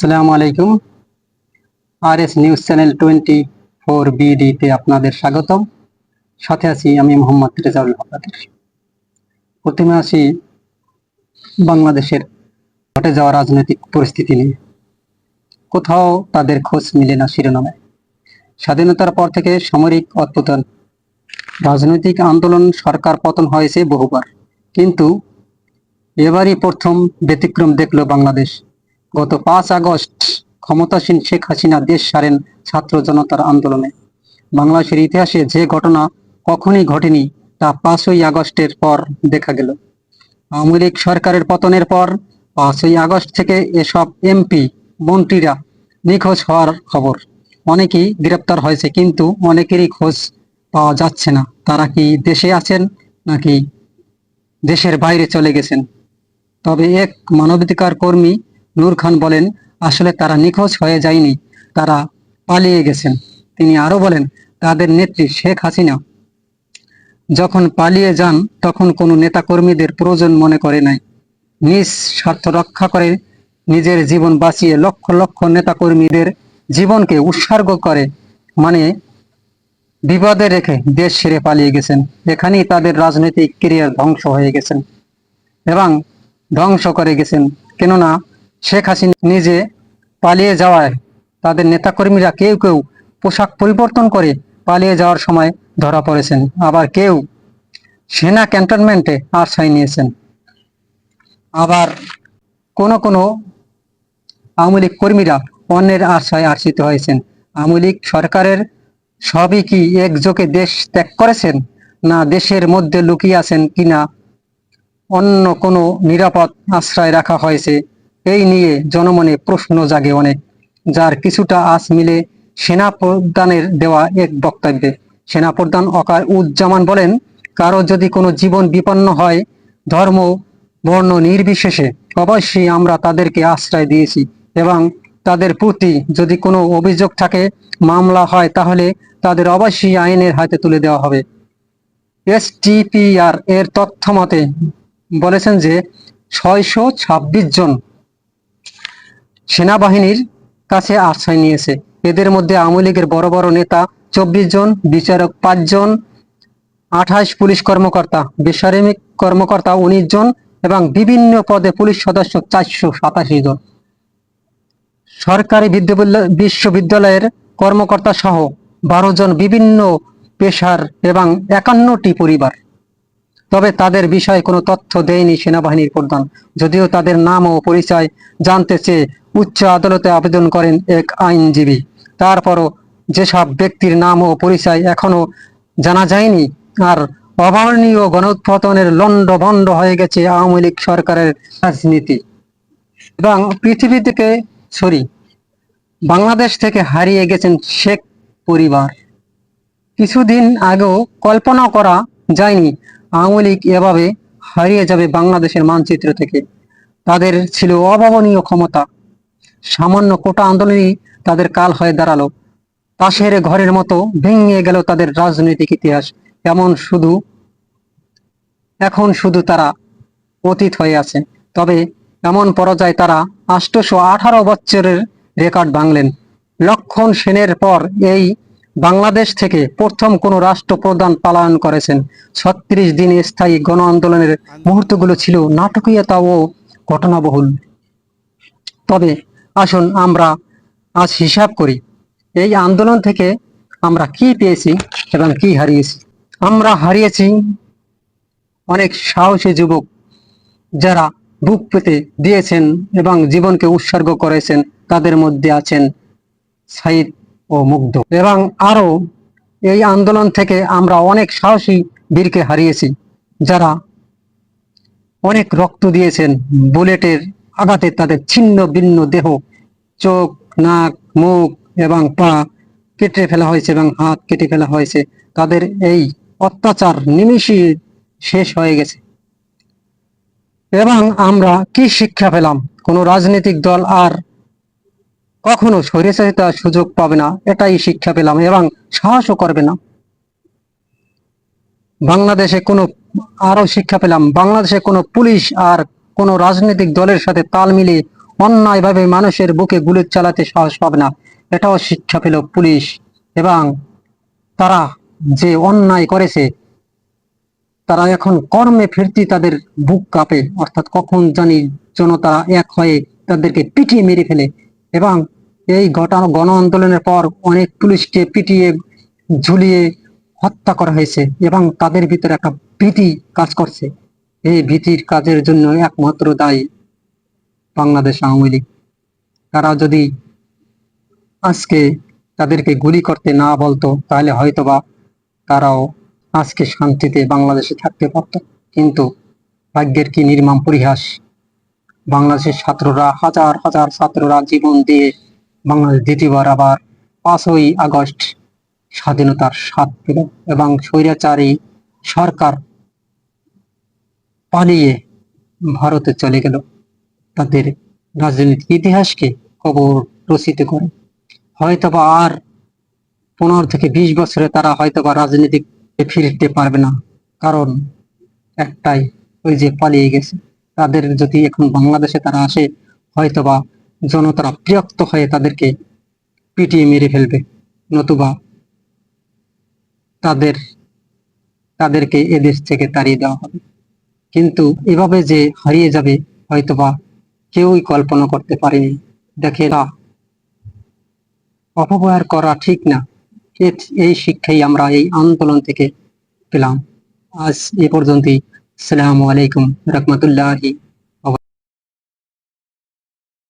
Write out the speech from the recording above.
আসসালামু আলাইকুম। R S news channel twenty four বিডিতে আপনাদের স্বাগতম। সাথে আছি আমি মোহাম্মদ রেজাউল হকাদের প্রথমে আসি বাংলাদেশের ঘটে যাওয়া রাজনৈতিক পরিস্থিতি নিয়ে। কোথাও তাদের খোঁজ মিলে না শিরোনামে। স্বাধীনতার পর থেকে সামরিক অৎপতন রাজনৈতিক আন্দোলন সরকার পতন হয়েছে বহুবার। কিন্তু এবারই প্রথম ব্যতিক্রম দেখল বাংলাদেশ। গত পাঁচ আগস্ট ক্ষমতাসীন শেখ হাসিনা দেশ সারেন ছাত্র জনতার আন্দোলনে। বাংলাদেশের ইতিহাসে যে ঘটনা কখনই ঘটেনি তা পাঁচই আগস্টের পর দেখা গেল। আওয়ামী লীগ সরকারের পতনের পর পাঁচই আগস্ট থেকে এসব এমপি, মন্ত্রীরা নিখোঁজ হওয়ার খবর। অনেকেই গ্রেপ্তার হয়েছে কিন্তু অনেকেরই খোঁজ পাওয়া যাচ্ছে না। তারা কি দেশে আছেন নাকি দেশের বাইরে চলে গেছেন? তবে এক মানবাধিকার কর্মী নূর খান বলেন, আসলে তারা নিখোঁজ হয়ে যায়নি, তারা পালিয়ে গেছেন। তিনি আরও বলেন, তাদের নেত্রী শেখ হাসিনা যখন পালিয়ে যান, তখন কোনো নেতাকর্মীদের প্রয়োজন মনে করে নাই। নিজ স্বার্থ রক্ষা করে নিজের জীবন বাঁচিয়ে লক্ষ লক্ষ নেতাকর্মীদের জীবনকে উৎসর্গ করে মানে বিপদে রেখে দেশ ছেড়ে পালিয়ে গেছেন। এখানেই তাদের রাজনৈতিক ক্যারিয়ার ধ্বংস হয়ে গেছেন এবং ধ্বংস করে গেছেন। কেননা শেখ হাসিনা নিজে পালিয়ে যাওয়ায় তাদের নেতাকর্মীরা কেউ কেউ পোশাক পরিবর্তন করে পালিয়ে যাওয়ার সময় ধরা পড়েছেন। আবার কেউ সেনা ক্যান্টনমেন্টে আশ্রয় নিয়েছেন। আবার কোনো কোনো আওয়ামী লীগ কর্মীরা অন্যের আশ্রয় আশ্রিত হয়েছেন। আওয়ামী লীগ সরকারের সবই কি একযোগে দেশ ত্যাগ করেছেন? না দেশের মধ্যে লুকিয়ে আছেন কিনা? অন্য কোনো নিরাপদ আশ্রয় রাখা হয়েছে এই নিয়ে জনমনে প্রশ্ন জাগে অনেক, যার কিছুটা আস মিলে সেনা প্রধানের দেওয়া এক বক্তব্যে। সেনা প্রধান অকার উজ্জামান বলেন, কারও যদি কোনো জীবন বিপন্ন হয়, ধর্ম, বর্ণ নির্বিশেষে অবশ্যই আমরা তাদেরকে আশ্রয় দিয়েছি এবং তাদের প্রতি যদি কোনো অভিযোগ থাকে, মামলা হয়, তাহলে তাদের অবশ্যই আইনের হাতে তুলে দেওয়া হবে। এসটিপিআর এর তথ্য মতে বলেছেন যে, ছয়শো ছাব্বিশ জন সেনাবাহিনীর কাছে আশ্রয় নিয়েছে। এদের মধ্যে আওয়ামী লীগের বড় বড় নেতা, চব্বিশ জন, বিচারক পাঁচজন আঠাশ পুলিশ কর্মকর্তা বেসামরিক কর্মকর্তা উনিশ জন এবং বিভিন্ন পদে পুলিশ সদস্য চারশো সাতাশি জন। সরকারি বিদ্যালয় বিশ্ববিদ্যালয়ের কর্মকর্তা সহ বারো জন বিভিন্ন পেশার এবং একান্নটি পরিবার। তবে তাদের বিষয়ে কোনো তথ্য দেয়নি সেনাবাহিনীর প্রধান। যদিও তাদের নাম ও পরিচয় জানতে চেয়ে উচ্চ আদালতে আবেদন করেন এক আইনজীবী। তারপরও যেসব ব্যক্তির নাম ও পরিচয় এখনও জানা যায়নি, আর অভাবনীয় গণোৎপাদনের লন্ড ভন্ড হয়ে গেছে আওয়ামী লীগ সরকারের রাজনীতি। এবং পৃথিবী থেকে, সরি, বাংলাদেশ থেকে হারিয়ে গেছেন শেখ পরিবার। কিছুদিন আগেও কল্পনা করা যায়নি লীগ এভাবে হারিয়ে যাবে বাংলাদেশের মানচিত্র থেকে। তাদের ছিল অভাবনীয় ক্ষমতা। সামান্য কোটা আন্দোলনই তাদের কাল হয়ে দাঁড়াল। পাশের ঘরের মতো ভেঙে গেল তাদের রাজনৈতিক ইতিহাস। এমন শুধু, এখন শুধু তারা অতীত হয়ে আছে। তবে এমন পরাজয় তারা আষ্টশো আঠারো বছরের রেকর্ড ভাঙলেন। লক্ষণ সেনের পর এই বাংলাদেশ থেকে প্রথম কোন রাষ্ট্রপ্রধান পালন করেছেন। ছত্রিশ দিন স্থায়ী গণ আন্দোলনের মুহূর্তগুলো ছিল নাটকীয়তা ও ঘটনাবহুল। তবে আসুন আমরা আজ হিসাব করি, এই আন্দোলন থেকে আমরা কি পেয়েছি এবং কি হারিয়েছি? আমরা হারিয়েছি অনেক সাহসী যুবক যারা বুক পেতে দিয়েছেন এবং জীবনকে উৎসর্গ করেছেন, তাদের মধ্যে আছেন সাইদ ও মুগ্ধ। এবং আরও এই আন্দোলন থেকে আমরা অনেক সাহসী বীরকে হারিয়েছি, যারা অনেক রক্ত দিয়েছেন বুলেটের আঘাতে তাদের ছিন্ন ভিন্ন দেহ, চোখ, নাক, মুখ এবং পা কেটে ফেলা হয়েছে এবং হাত কেটে ফেলা হয়েছে। তাদের এই অত্যাচার নিমিষই শেষ হয়ে গেছে। এবং আমরা কি শিক্ষা পেলাম? কোনো রাজনৈতিক দল আর কখনো স্বৈরাচারিতার সুযোগ পাবে না, এটাই শিক্ষা পেলাম এবং সাহসও করবে না। বাংলাদেশে কোনো আরও শিক্ষা পেলাম, বাংলাদেশে কোনো পুলিশ আর কোনো রাজনৈতিক দলের সাথে তাল মিলিয়ে অন্যায়ভাবে মানুষের বুকে গুলি চালাতে সাহস পাবে না, এটাও শিক্ষা পেল পুলিশ। এবং তারা যে অন্যায় করেছে, তারা এখন কর্মে ফিরতি তাদের বুক কাঁপে, অর্থাৎ কখন জানি জনতা এক হয়ে তাদেরকে পিটিয়ে মেরে ফেলে। এবং এই ঘটনা গণ আন্দোলনের পর অনেক পুলিশকে পিটিয়ে, ঝুলিয়ে হত্যা করা হয়েছে এবং তাদের ভিতরে একটা ভীতি কাজ করছে। এই ভীতির কাজের জন্য একমাত্র দায়ী বাংলাদেশ আওয়ামী লীগ। তারা যদি আজকে তাদেরকে গুলি করতে না বলতো, তাহলে হয়তোবা তারাও আজকে শান্তিতে বাংলাদেশে থাকতে পারত। কিন্তু ভাগ্যের কি নির্মম পরিহাস বাংলাদেশের ছাত্ররা, হাজার হাজার ছাত্ররা জীবন দিয়ে বাংলাদেশ দ্বিতীয়বার আবার পাঁচই আগস্ট স্বাধীনতার স্বাদ পেল এবং স্বৈরাচারী সরকার পালিয়ে ভারতে চলে গেল। তাদের রাজনৈতিক ইতিহাসকে কবর রচিত করে। হয়তোবা আর পনেরো থেকে বিশ বছরে তারা হয়তোবা রাজনীতিক ফিরতে পারবে না, কারণ একটাই, ওই যে পালিয়ে গেছে। তাদের যদি এখন বাংলাদেশে তারা আসে, হয়তোবা জনতারা বিরক্ত হয়ে তাদেরকে পিটিয়ে মেরে ফেলবে। নতুবা তাদের, তাদেরকে এদেশ থেকে তাড়িয়ে দেওয়া হবে। কিন্তু এভাবে যে হারিয়ে যাবে, হয়তোবা কেউই কল্পনা করতে পারেনি। দেখে না অপব্যবহার করা ঠিক না। এই শিক্ষাই আমরা এই আন্দোলন থেকে পেলাম। আজ এ পর্যন্তই। আসসালামু আলাইকুম রহমতুল্লাহি